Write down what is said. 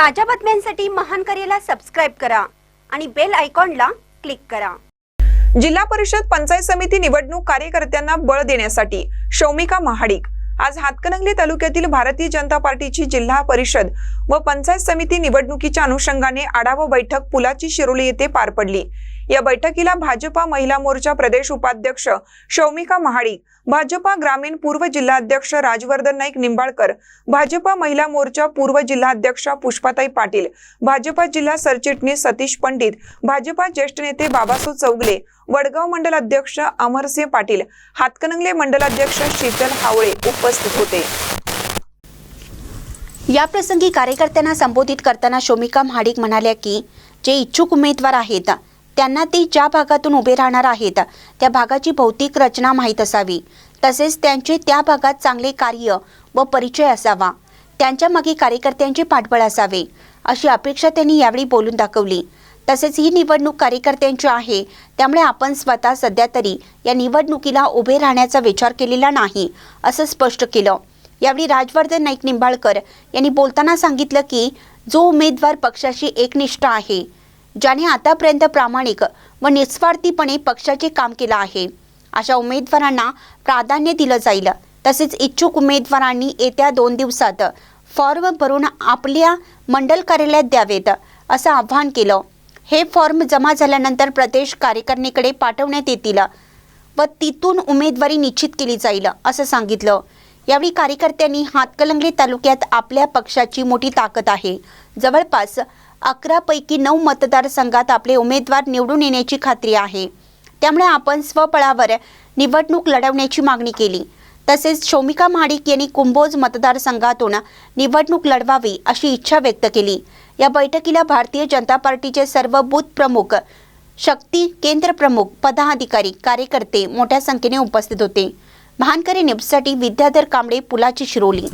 ताज्या बातम्यांसाठी महान करेला सबस्क्राईब करा आणि बेल आयकॉनला क्लिक करा. जिल्हा परिषद पंचायत समिती निवडणूक कार्यकर्त्यांना बळ देण्यासाठी शौमिका महाडिक. आज हातकणंगले तालुक्यातील भारतीय जनता पार्टीची जिल्हा परिषद व पंचायत समिती निवडणुकीच्या अनुषंगाने आढावा बैठक पुलाची शिरोली येथे पार पडली. या बैठकीला भाजपा महिला मोर्चा प्रदेश उपाध्यक्ष शौमिका महाडिक भाजपा ग्रामीण पूर्व जिल्हाध्यक्ष राजवर्धन नाईक निंबाळकर भाजपा महिला मोर्चा पूर्व जिल्हाध्यक्षा पुष्पाताई पाटील भाजपा जिल्हा सरचिटणीस सतीश पंडित भाजपा ज्येष्ठ नेते बाबासो चौगले वडगाव मंडल अध्यक्ष अमरसिंह पाटील हातकणंगले मंडलाध्यक्ष शीतल हावळे उपस्थित होते. याप्रसंगी कार्यकर्त्यांना संबोधित करताना शोमिका महाडिक म्हणाल्या की जे इच्छुक उमेदवार आहेत त्यांना ते ज्या भागातून उभे राहणार आहेत त्या भागाची भौतिक रचना माहीत असावी. तसेच त्यांचे त्या भागात चांगले कार्य व परिचय असावा. त्यांच्या मागे कार्यकर्त्यांचे पाठबळ असावे अशी अपेक्षा त्यांनी यावेळी बोलून दाखवली. तसेच ही निवडणूक कार्यकर्त्यांची आहे त्यामुळे आपण स्वतः सध्या तरी या निवडणुकीला उभे राहण्याचा विचार केलेला नाही असं स्पष्ट केलं. यावेळी राजवर्धन नाईक निंबाळकर यांनी बोलताना सांगितलं की जो उमेदवार पक्षाशी एकनिष्ठ आहे ज्याने आतापर्यंत प्रामाणिक व निस्वार्थीपणे पक्षाचे काम केलं आहे. अशा उमेदवारांना प्राधान्य दिलं जाईल. तसेच इच्छुक उमेदवारांनी येत्या दोन दिवसात फॉर्म भरून आपल्या मंडल कार्यालयात द्यावेत असं आवाहन केलं. हे फॉर्म जमा झाल्यानंतर प्रदेश कार्यकारिणीकडे पाठवण्यात येतील व तिथून उमेदवारी निश्चित केली जाईल असं सांगितलं. यावेळी कार्यकर्त्यांनी हातकलंगले तालुक्यात आपल्या पक्षाची मोठी ताकद आहे. जवळपास अकरापैकी नऊ मतदारसंघात आपले उमेदवार निवडून येण्याची खात्री आहे. त्यामुळे आपण स्वबळावर निवडणूक लढवण्याची मागणी केली. तसेच शोमिका महाडिक यांनी कुंभोज मतदारसंघातून निवडणूक लढवावी अशी इच्छा व्यक्त केली. या बैठकीला भारतीय जनता पार्टीचे सर्व बूथ प्रमुख शक्ती केंद्र प्रमुख पदाधिकारी कार्यकर्ते मोठ्या संख्येने उपस्थित होते. महानकरी न्यूजसाठी विद्याधर कांबळे पुलाची शिरोली.